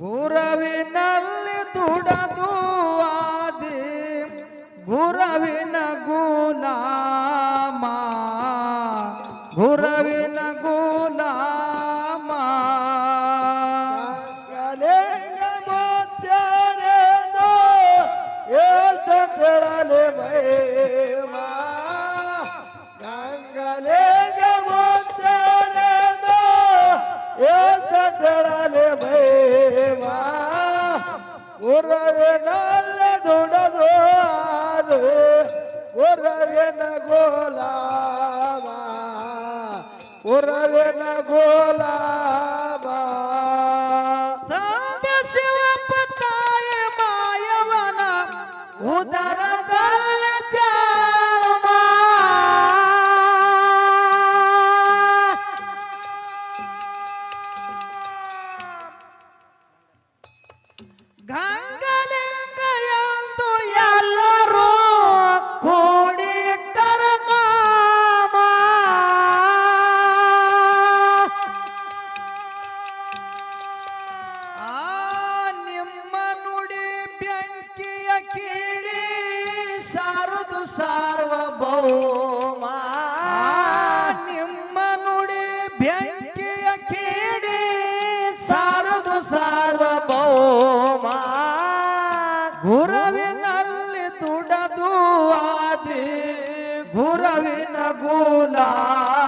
ಗುರವಿನಲ್ಲಿ ಅದು ಉರವಿನ ಗೋಲಾಮ ಉರವಿನ ಸಾರ್ವಭೌಮ. ನಿಮ್ಮ ನುಡಿ ಬೆಂಕಿಯ ಕೇಡಿ ಸಾರದು ಸಾರ್ವಭೌಮ. ಗುರವಿನಲ್ಲಿ ದುಡದು ಆದಿ ಗುರವಿನ ಗುಲಾಮ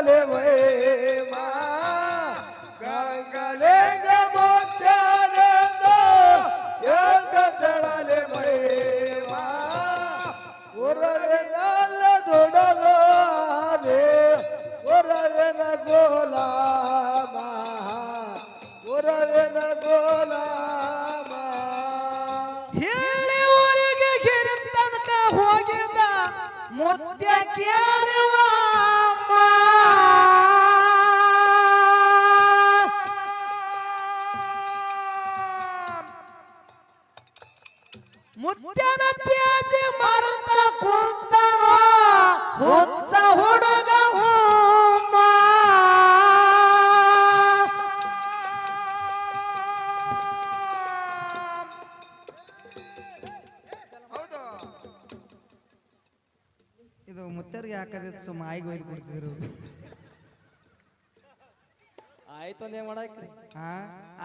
ಹೇಳ್ತೇಳಲೆ ಮೈಮ ಗಂಗಲೆಂಗ ಮುತ್ಯಾರೆಂದು ಹೇಳ್ತೇಳಲೆ ಉರವಿನಲ್ಲ ದುಡದು ಉರವಿನ ಗೋಲಾಮ ಉರವಿನ ಗೋಲಾಮ ಹೇಳಿ ಊರಿಗೆ ಗಿರಿ ತನಕ ಹೋಗಿದ ಮುದ್ದೆ ಕೇಳುವ ಮುದ್ಯನ ತ್ಯಾಜಿ ಕುಂತನೋ ಹುಚ್ಚ ಹುಡುಗ ಹುಮ್ಮ. ಇದು ಮುತ್ತರಿಗೆ ಹಾಕದಿತ್ತು ಸುಮ್ಮ ಆಯ್ಗೆ ಹೋಗಿ ಕೊಡ್ತಿದ್ರು. ಆಯ್ತು ಒಂದೇ ಮಾಡಕ್ರಿ ಹಾ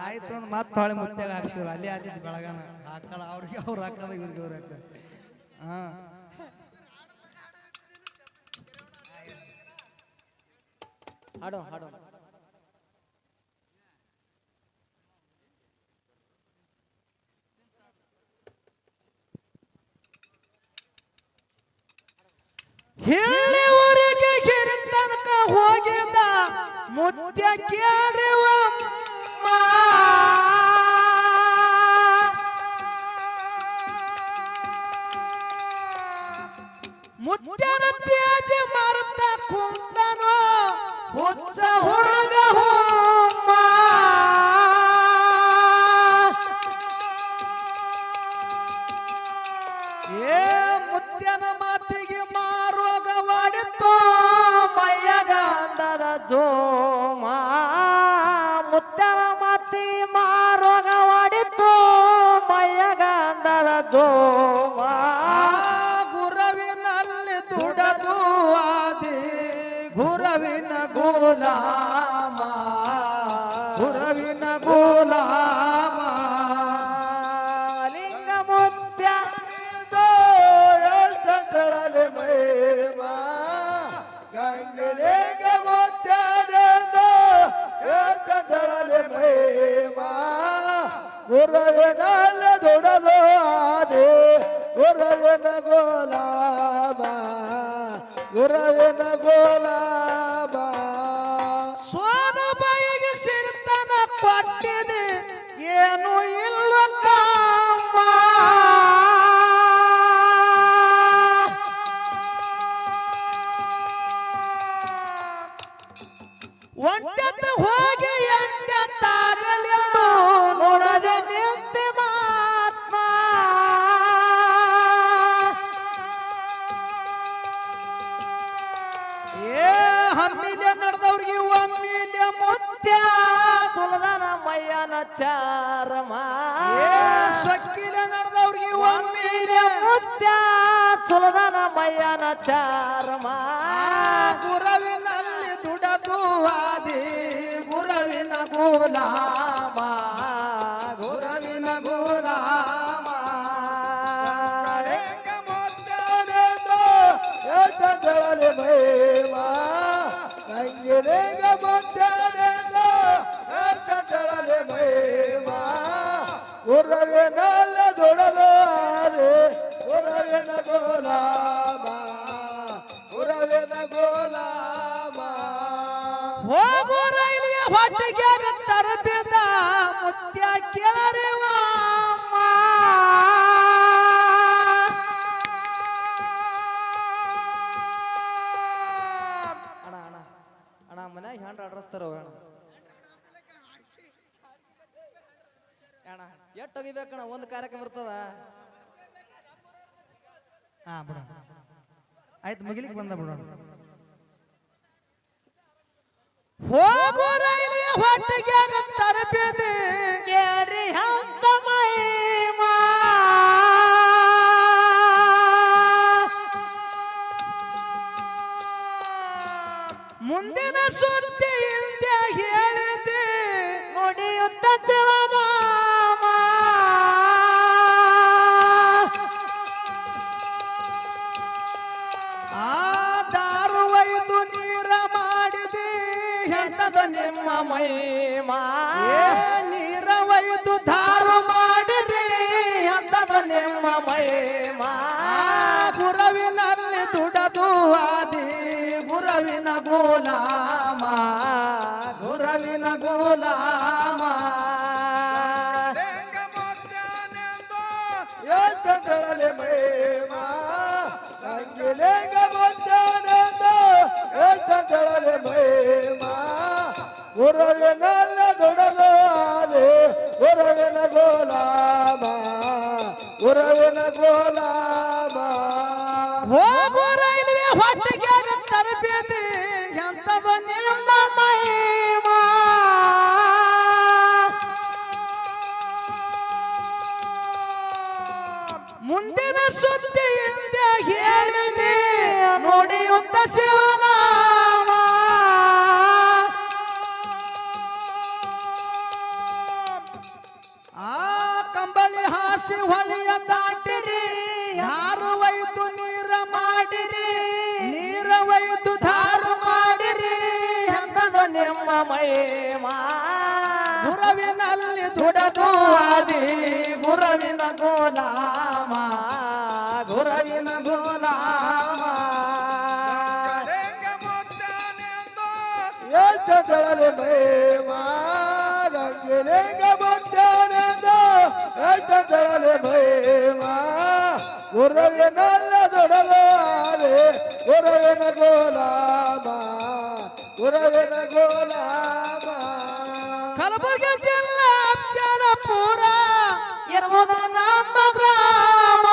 ಆಯ್ತು ಅಂದ್ ಮತ್ತೆ ಹೊಳೆ ಮುತ್ಯಾಗ ಹಾಕ್ತಿದ್ರು ಅಲ್ಲಿ ಆದಿದ್ದು ಬೆಳಗಾನ. ಹಾಕಲ್ಲ ಅವ್ರಿಗೆ ಅವ್ರು ಹಾಕದ ಇವ್ರಿಗೆ ಅವ್ರು ಹಾಕ ಹಾಡೋ ಹಾಡೋ. ಹೇಳಿವರೆಗೆ ಗಿರಿ ಮುತ್ಯ ಕೇಳುವ ಗುಲಾಮ ಸ್ವಾದ ಬಾಯಿಗೆ ಸಿರಿತನ ಕೊಟ್ಟಿದೆ ಏನು ಮಯ್ಯನ ಚಾರಮ. ಗುರವಿನಲ್ಲಿ ದುಡದು ಆದಿ ಗುರವಿನ ಗುಲಾಮ. ಗುರವಿನ ಗುಲಾಮ. ಏಟಂದಳಲೆ ಭೈವ ಕಂಗಿರೇಗ ಮಧ್ಯಾಹ್ನದ ಭೈವ ಮೈವ. ಹೋಗೋ ರೈಲ್ವೆ ಹೊಟ್ಟಿಗೆ ತರಬೇದ ಮುತ್ಯ ಕೇಳರೆ ಅಣ್ಣ ಅಣ್ಣ ಅಣ್ಣ, ಮನ್ಯಾಗ ಹ್ಯಾಂಡ್ ಅಣ್ಣ? ಅಣ್ಣ ಒಂದು ಕಾರ್ಯಕ್ರಮ ಇರ್ತದ? ಹಾ ಆಯ್ತು, ಮುಗಿಲಿಕ್ಕೆ ಬಂದ ಬಿಡ ಹೋಗೋ ರೈಲ್ವೆ ಹೊಟ್ಟಿಗೆ ತರಬೇದೆ ಕೇಳ್ರಿ ಎಂತದ ನಿಮ್ಮ ಮಹಿಮಾ ಏ ಧಾರು ಮಾಡಿರಿ ಅಂತದ ಮಾಡಿದೆ ಎಂತದ ನಿಮ್ಮ ಮಹಿಮಾ ಆ ಗುರವಿನಲ್ಲಿ ದುಡದು ಆದಿ ಗುರವಿನ ಗೋಲಾಮ. ಗುರವಿನ ಗುಲಾಮ. ಉರವಿನಲ್ಲ ದೊಡದಾರೆ ಗುರುವಿನ ಗೋಲಾಮ ಗುರುವಿನ ಗೋಲಾಮ. ಹೋಗೋ ರೈಲ್ವೆ ಹೊಟ್ಟಿಗೆ ತರಬೇತಿ ಎಂತದ ನಿಮ್ಮ ಮಹಿಮಾ. ಮುಂದಿನ ಸುದ್ದಿ ಹಿಂದೆ ಹೇಳಿದೆ ನೋಡಿಯುತ್ತ ಶಿವನಾಮ ನಿಮ್ಮ ಮಹಿಮಾ. ಗುರವಿನಲ್ಲಿ ದುಡದು ಆದಿ, ಗುರವಿನ ಗೋಲಾಮ. ಗುರವಿನ ಗೋಲಾಮ. ಏಟಂದಳಲೆ ಮೈವ ಕಂಗಿರೇಗ ಮಧ್ಯಾಹ್ನದ ಏಟಂದಳಲೆ ಮೈವ ಉರವಿನಲ್ಲ ದೊಡದಾರೆ ಉರವಿನ ಗೋಲಾಮ. ಉರವಿನ ಗೋಲಾಮ. ಕಲಬುರಗಿ ಜಿಲ್ಲಾ ಪುರ ಇರುವುದು ನಮ್ಮ ಗ್ರಾಮ.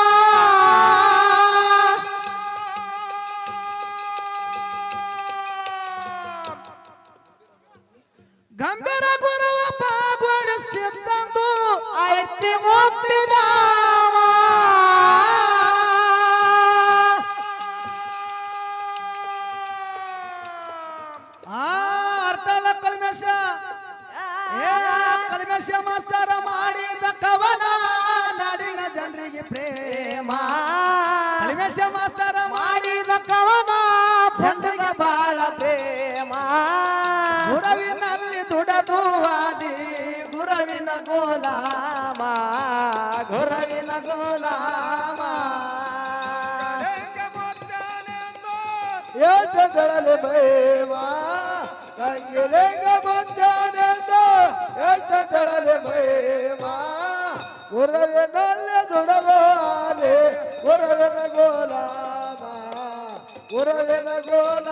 ಗಂಭೀರ ಗುರುವ ಪಾಗೊಡಿಸಿದ್ದಂದು ಐತಿ ಮುಕ್ತಿದಾಮ ಕಲ್ಮೇಶ ಮಾಸ್ತರ ಮಾಡಿದ ಕವನ ಜನರಿಗೆ ಬಾಳ ಪ್ರೇಮ. ಗುರವಿನಲ್ಲಿ ದುಡದು ಆದಿ ಗುರವಿನ ಗೋಲಾಮ ಗುರವಿನ ಗೋಲಾಮ. ಏಟಂದಳಲೆ ಮೈವ ಕಂಗಿರೇಗ ಮಧ್ಯಾಹ್ನದ ಏಟಂದಳಲೆ ಮೈವ ಗುರವಿನಲ್ಲಿ ದೊಡದಾರೆ ಉರವಿನ ಗೋಲಾಮ ಉರವಿನ ಗೋಲಾಮ